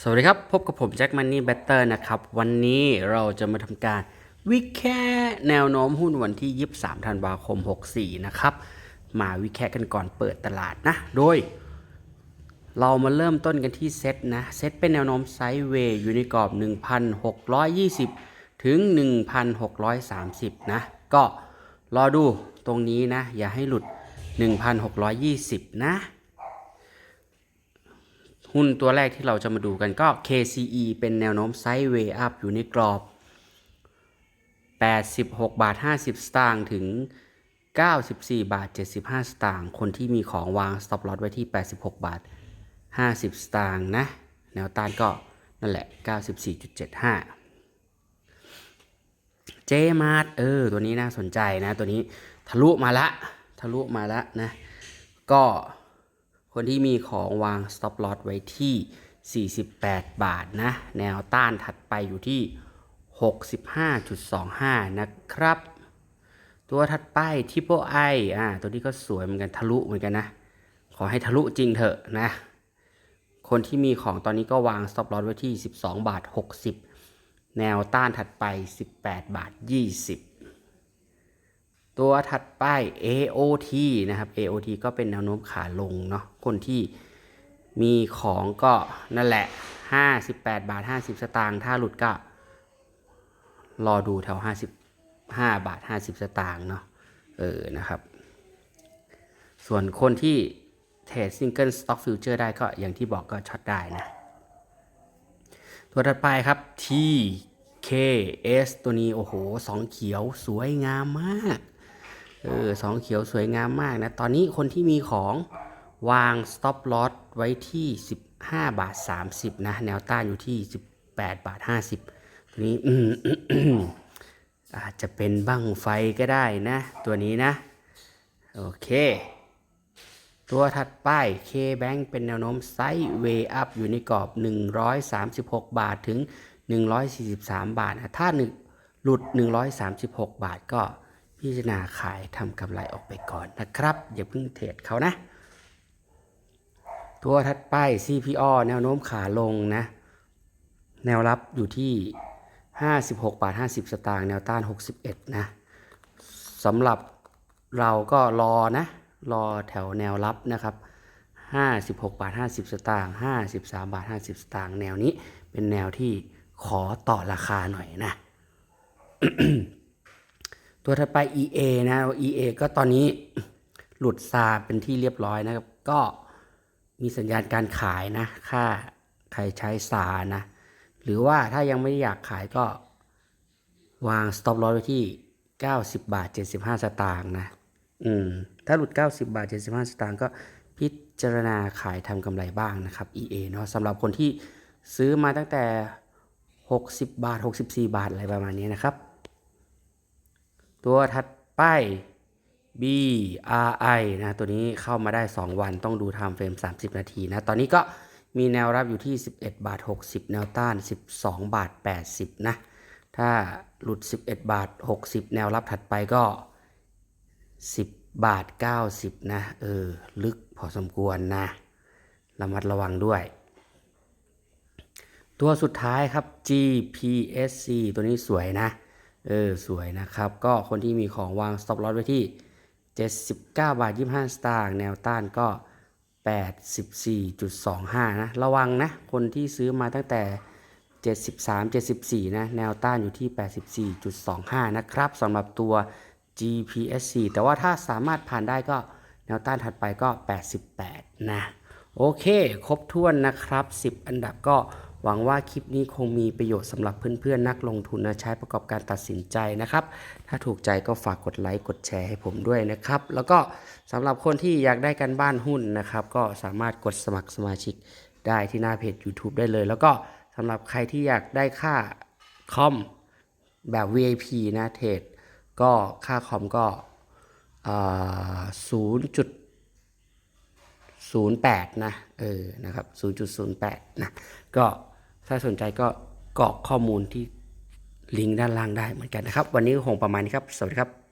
สวัสดีครับ พบกับผมแจ็คมันนี่แบตเตอร์นะครับ วันนี้เราจะมาทำการวิเคราะห์แนวโน้มหุ้นวันที่ 23 ธันวาคม 64 นะครับ มาวิเคราะห์กันก่อนเปิดตลาดนะ โดย เรามาเริ่มต้นกันที่เซตนะ เซตเป็นแนวโน้มไซด์เวย์อยู่ในกรอบ 1,620 ถึง 1,630 นะ ก็รอดูตรงนี้นะ อย่าให้หลุด 1,620 นะ หุ้นตัวแรกที่เราจะมาดูกันก็ KCE เป็นแนวโน้มไซด์เวย์อัพอยู่ในกรอบ 86 บาท 50 สตางค์ถึง 94 บาท 75 สตางค์ คนที่มีของวาง stop loss ไว้ที่ 86 บาท 50 สตางค์นะ แนวต้านก็นั่นแหละ 94.75 เจมาร์เออ ตัวนี้น่าสนใจนะ ตัวนี้ทะลุมาละ ทะลุมาละนะ ก็ คนที่มีของวาง stop loss ไว้ที่ 48 บาทนะ แนวต้านถัดไปอยู่ที่ 65.25 นะครับ ตัวถัดไป Triple I อ่า ตัวนี้ก็สวยเหมือนกันทะลุเหมือนกันนะ ขอให้ทะลุจริงเถอะนะ คนที่มีของตอนนี้ก็วาง stop loss ไว้ที่ 12 บาท 60 แนวต้านถัดไป 18 บาท 20 ตัวถัดไป AOT นะครับ AOT ก็เป็นแนวโน้มขาลงเนาะ คนที่มีของก็นั่นแหละ 58 บาท 50 สตางค์ ถ้าหลุดก็รอดูแถว 55 บาท 50 สตางค์เนาะ เออ นะครับ ส่วนคนที่เทรดซิงเกิลสต็อกฟิวเจอร์ได้ก็อย่างที่บอกก็ช็อตได้นะ ตัวถัดไปครับ TKS ตัวนี้ โอ้โหสองเขียวสวยงามมาก เออสองเขียวสวยงามมากนะ ตอนนี้คนที่มีของวาง stop loss ไว้ที่ 15 บาท 30 นะ แนวต้านอยู่ที่ 18 บาท 50 ตัวนี้อาจจะเป็นบั้งไฟก็ได้นะ ตัวนี้นะ โอเค ตัวถัดไป K-Bank เป็นแนวโน้มไซด์เวย์อัพอยู่ในกรอบ 136 บาทถึง 143 บาทนะถ้าหนึ่งหลุด 136 บาทก็ พิจารณาขายทำกำไรออกไปก่อนนะครับ อย่าเพิ่งเทรดเขานะ ตัวถัดไป CPO แนวโน้มขาลงนะ แนวรับอยู่ที่ 56 บาท 50 สตางค์แนวต้าน 61 นะสำหรับเราก็รอนะ รอแถวแนวรับนะครับ56 บาท 50 สตางค์53 บาท 50 สตางค์แนวนี้เป็นแนวที่ขอต่อราคาหน่อยนะ ตัวถัดไป EA นะ EA ก็ตอนนี้หลุดซาเป็นที่เรียบร้อยนะครับ ก็มีสัญญาณการขายนะ ค่าใครใช้ซานะ หรือว่าถ้ายังไม่อยากขายก็วาง stop loss ไว้ที่ 90 บาท 75 สตางค์นะ อืม ถ้าหลุด 90 บาท 75 สตางค์ก็พิจารณาขายทำกำไรบ้างนะครับ EA เนาะสำหรับคนที่ซื้อมาตั้งแต่ 60 บาท 64 บาทอะไรประมาณนี้นะครับ ตัวถัดไป BRI นะตัวนี้เข้ามาได้ 2 วันต้องดู time frame 30 นาทีนะ ตอนนี้ก็มีแนวรับอยู่ที่ 11 บาท 60 แนวต้าน 12 บาท 80 นะ ถ้าหลุด 11 บาท 60 แนวรับถัดไปก็ 10 บาท 90 นะ เออ ลึกพอสมควรนะ ระมัดระวังด้วย ตัวสุดท้ายครับ GPSC ตัวนี้สวยนะ เออสวยนะครับ ก็คนที่มีของวาง stop loss ไว้ที่ 79 บาท 25 สตางค์แนวต้านก็ 84.25 นะ ระวังนะ คนที่ซื้อมาตั้งแต่ 73 74 นะ แนวต้านอยู่ที่ 84.25 นะครับสำหรับตัว GPSC แต่ว่าถ้าสามารถผ่านได้ก็แนวต้านถัดไปก็ 88 นะ โอเค ครบถ้วนนะครับ 10 อันดับก็ หวังว่าคลิปนี้คงมีประโยชน์สำหรับเพื่อนๆนักลงทุนนะใช้ประกอบการตัดสินใจนะครับ ถ้าถูกใจก็ฝากกดไลค์กดแชร์ให้ผมด้วยนะครับ แล้วก็สำหรับคนที่อยากได้กันบ้านหุ้นนะครับ ก็สามารถกดสมัครสมาชิกได้ที่หน้าเพจ YouTube ได้เลย แล้วก็สำหรับใครที่อยากได้ค่าคอมแบบ VIP นะเทรดก็ค่าคอมก็ศูนย์จุด08นะ เออ นะครับ0.08นะ ก็ ถ้าสนใจก็กรอกข้อมูลที่ลิงก์ด้านล่างได้เหมือนกันนะครับ วันนี้คงประมาณนี้ครับ สวัสดีครับ